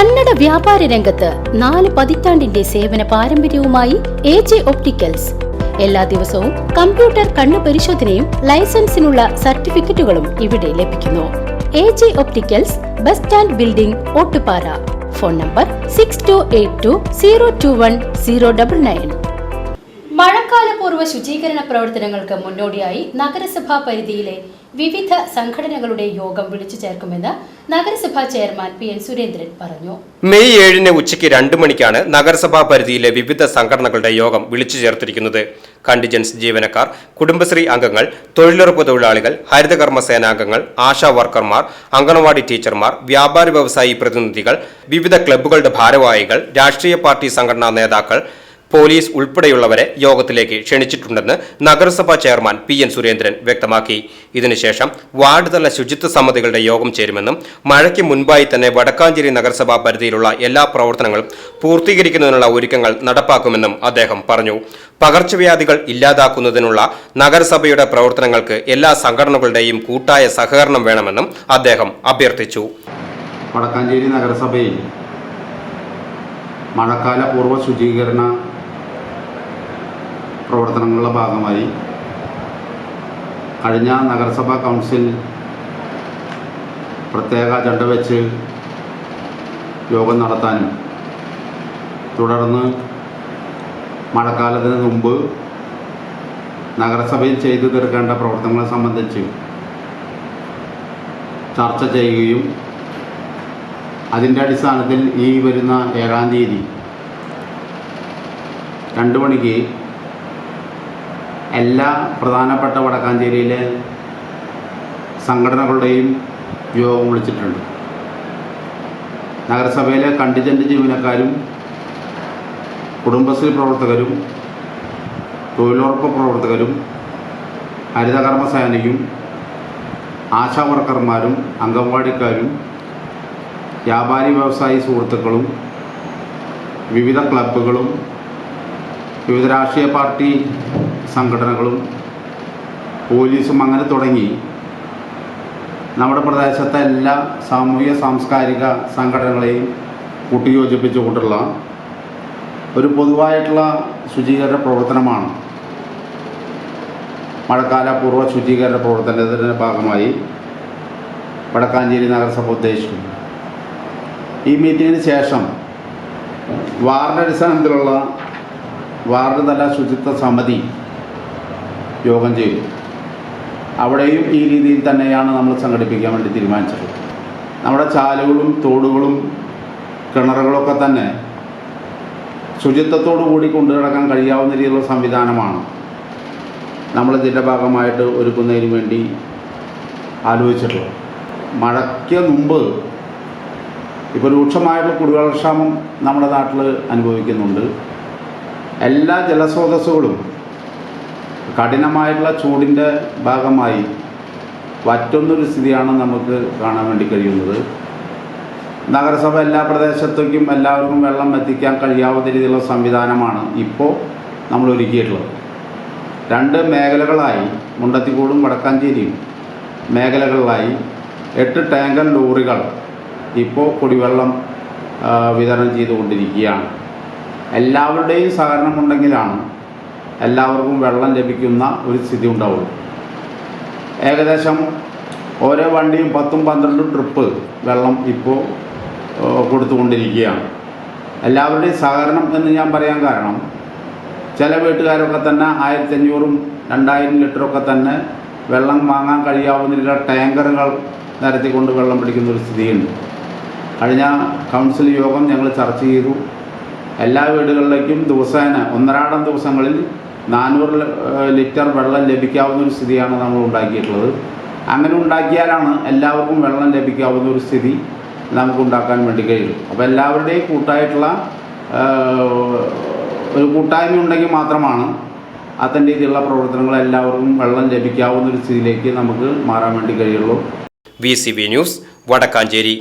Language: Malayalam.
കന്നഡ വ്യാപാര രംഗത്ത് നാല് പതിറ്റാണ്ടിന്റെ സേവന പാരമ്പര്യവുമായി എ ജെ ഒപ്റ്റിക്കൽസ്. എല്ലാ ദിവസവും കമ്പ്യൂട്ടർ കണ്ണു പരിശോധനയും ലൈസൻസിനുള്ള സർട്ടിഫിക്കറ്റുകളും ഇവിടെ ലഭിക്കുന്നു. A J opticals bus stand building Ottupara. Phone number six two eight two zero two one zero double nine മഴക്കാലപൂർവ ശുചീകരണ പ്രവർത്തനങ്ങൾക്ക് മുന്നോടിയായി നഗരസഭാ പരിധിയിലെ വിവിധ സംഘടനകളുടെ യോഗം വിളിച്ചു ചേർക്കുമെന്ന് നഗരസഭാ ചെയർമാൻ പി എൻ സുരേന്ദ്രൻ പറഞ്ഞു. മെയ് ഏഴിന് ഉച്ചയ്ക്ക് രണ്ട് മണിക്കാണ് നഗരസഭാ പരിധിയിലെ വിവിധ സംഘടനകളുടെ യോഗം വിളിച്ചു ചേർത്തിരിക്കുന്നത്. കണ്ടിജൻസ് ജീവനക്കാർ കുടുംബശ്രീ അംഗങ്ങൾ തൊഴിലുറപ്പ് തൊഴിലാളികൾ ഹരിതകർമ്മ സേനാംഗങ്ങൾ ആശാ വർക്കർമാർ അംഗനവാടി ടീച്ചർമാർ വ്യാപാര വ്യവസായി പ്രതിനിധികൾ വിവിധ ക്ലബ്ബുകളുടെ ഭാരവാഹികൾ രാഷ്ട്രീയ പാർട്ടി സംഘടനാ നേതാക്കൾ പോലീസ് ഉൾപ്പെടെയുള്ളവരെ യോഗത്തിലേക്ക് ക്ഷണിച്ചിട്ടുണ്ടെന്ന് നഗരസഭാ ചെയർമാൻ പി എൻ സുരേന്ദ്രൻ വ്യക്തമാക്കി. ഇതിനുശേഷം വാർഡ് തല ശുചിത്വ സമിതികളുടെ യോഗം ചേരുമെന്നും മഴയ്ക്ക് മുൻപായി തന്നെ വടക്കാഞ്ചേരി നഗരസഭാ പരിധിയിലുള്ള എല്ലാ പ്രവർത്തനങ്ങളും പൂർത്തീകരിക്കുന്നതിനുള്ള ഒരുക്കങ്ങൾ നടപ്പാക്കുമെന്നും അദ്ദേഹം പറഞ്ഞു. പകർച്ചവ്യാധികൾ ഇല്ലാതാക്കുന്നതിനുള്ള നഗരസഭയുടെ പ്രവർത്തനങ്ങൾക്ക് എല്ലാ സംഘടനകളുടെയും കൂട്ടായ സഹകരണം വേണമെന്നും അദ്ദേഹം അഭ്യർത്ഥിച്ചു. വടക്കാഞ്ചേരി നഗരസഭയിൽ മഴക്കാല പൂർവ ശുചീകരണ പ്രവർത്തനങ്ങളുടെ ഭാഗമായി കഴിഞ്ഞ നഗരസഭാ കൗൺസിൽ പ്രത്യേക അജണ്ട വെച്ച് യോഗം നടത്താനും തുടർന്ന് മഴക്കാലത്തിന് മുമ്പ് നഗരസഭയിൽ ചെയ്തു തീർക്കേണ്ട പ്രവർത്തനങ്ങളെ സംബന്ധിച്ച് ചർച്ച ചെയ്യുകയും അതിന്റെ അടിസ്ഥാനത്തിൽ ഈ വരുന്ന ഏഴാം തീയതി രണ്ട് മണിക്ക് എല്ലാ പ്രധാനപ്പെട്ട വടക്കാഞ്ചേരിയിലെ സംഘടനകളുടെയും യോഗം വിളിച്ചിട്ടുണ്ട്. നഗരസഭയിലെ കണ്ടിജന്റ് ജീവനക്കാരും കുടുംബശ്രീ പ്രവർത്തകരും തൊഴിലുറപ്പ് പ്രവർത്തകരും ഹരിതകർമ്മ സേനയും ആശാ വർക്കർമാരും അംഗൻവാടിക്കാരും വ്യാപാരി വ്യവസായി സുഹൃത്തുക്കളും വിവിധ ക്ലബ്ബുകളും വിവിധ രാഷ്ട്രീയ പാർട്ടി സംഘടനകളും പോലീസും അങ്ങനെ തുടങ്ങി. നമ്മുടെ പ്രദേശത്തെ എല്ലാ സാമൂഹിക സാംസ്കാരിക സംഘടനകളെയും കൂട്ടിയോജിപ്പിച്ചുകൊണ്ടുള്ള ഒരു പൊതുവായിട്ടുള്ള ശുചീകരണ പ്രവർത്തനമാണ്. മഴക്കാലപൂർവ ശുചീകരണ പ്രവർത്തനത്തിന്റെ ഭാഗമായി വടക്കാഞ്ചേരി നഗരസഭ ഉദ്ദേശിക്കുന്നു. ഈ മീറ്റിങ്ങിന് ശേഷം വാർഡ് അടിസ്ഥാനത്തിലുള്ള വാർഡ് തല ശുചിത്വ സമിതി യോഗം ചെയ്തു. അവിടെയും ഈ രീതിയിൽ തന്നെയാണ് നമ്മൾ സംഘടിപ്പിക്കാൻ വേണ്ടി തീരുമാനിച്ചത്. നമ്മുടെ ചാലുകളും തോടുകളും കിണറുകളൊക്കെ തന്നെ ശുചിത്വത്തോടു കൂടി കൊണ്ടു നടക്കാൻ കഴിയാവുന്ന രീതിയിലുള്ള സംവിധാനമാണ് നമ്മൾ ഇതിന്റെ ഭാഗമായിട്ട് ഒരുക്കുന്നതിന് വേണ്ടി ആലോചിച്ചിട്ടുള്ളത്. മഴയ്ക്ക് മുമ്പ് ഇപ്പോൾ രൂക്ഷമായിട്ടുള്ള കുടിവെള്ളക്ഷാമം നമ്മുടെ നാട്ടിൽ അനുഭവിക്കുന്നുണ്ട്. എല്ലാ ജലസ്രോതസ്സുകളും കഠിനമായിട്ടുള്ള ചൂടിന്റെ ഭാഗമായി വറ്റുന്നൊരു സ്ഥിതിയാണ് നമുക്ക് കാണാൻ വേണ്ടി കഴിയുന്നത്. നഗരസഭ എല്ലാ പ്രദേശത്തേക്കും എല്ലാവർക്കും വെള്ളം എത്തിക്കാൻ കഴിയാവുന്ന രീതിയിലുള്ള സംവിധാനമാണ് ഇപ്പോൾ നമ്മൾ ഒരുക്കിയിട്ടുള്ളത്. രണ്ട് മേഖലകളായി മുണ്ടത്തിക്കോടും വടക്കാഞ്ചേരിയും മേഖലകളിലായി എട്ട് ടാങ്കർ ലോറികൾ ഇപ്പോൾ കുടിവെള്ളം വിതരണം ചെയ്തുകൊണ്ടിരിക്കുകയാണ്. എല്ലാവരുടെയും സഹകരണം ഉണ്ടെങ്കിലാണ് എല്ലാവർക്കും വെള്ളം ലഭിക്കുന്ന ഒരു സ്ഥിതി ഉണ്ടാവുള്ളൂ. ഏകദേശം ഓരോ വണ്ടിയും പത്തും പന്ത്രണ്ടും ട്രിപ്പ് വെള്ളം ഇപ്പോൾ കൊടുത്തുകൊണ്ടിരിക്കുകയാണ്. എല്ലാവരുടെയും സഹകരണം എന്ന് ഞാൻ പറയാൻ കാരണം ചില വീട്ടുകാരൊക്കെ തന്നെ ആയിരത്തി അഞ്ഞൂറും രണ്ടായിരം ലിറ്ററൊക്കെ തന്നെ വെള്ളം വാങ്ങാൻ കഴിയാവുന്ന ടാങ്കറുകൾ നിരത്തിക്കൊണ്ട് വെള്ളം പിടിക്കുന്ന ഒരു സ്ഥിതിയുണ്ട്. കഴിഞ്ഞ കൗൺസിൽ യോഗം ഞങ്ങൾ ചർച്ച ചെയ്തു. എല്ലാ വീടുകളിലേക്കും ദിവസേന ഒന്നരാടം ദിവസങ്ങളിൽ നാനൂറ് ലിറ്റർ വെള്ളം ലഭിക്കാവുന്ന ഒരു സ്ഥിതിയാണ് നമ്മൾ ഉണ്ടാക്കിയിട്ടുള്ളത്. അങ്ങനെ ഉണ്ടാക്കിയാലാണ് എല്ലാവർക്കും വെള്ളം ലഭിക്കാവുന്ന ഒരു സ്ഥിതി നമുക്ക് ഉണ്ടാക്കാൻ വേണ്ടി കഴിയും. അപ്പോൾ എല്ലാവരുടെയും കൂട്ടായിട്ടുള്ള ഒരു കൂട്ടായ്മ ഉണ്ടെങ്കിൽ മാത്രമാണ് അത്തരം രീതിയിലുള്ള പ്രവർത്തനങ്ങൾ എല്ലാവർക്കും വെള്ളം ലഭിക്കാവുന്ന ഒരു സ്ഥിതിയിലേക്ക് നമുക്ക് മാറാൻ വേണ്ടി കഴിയുള്ളൂ. V news Wadakkanchery.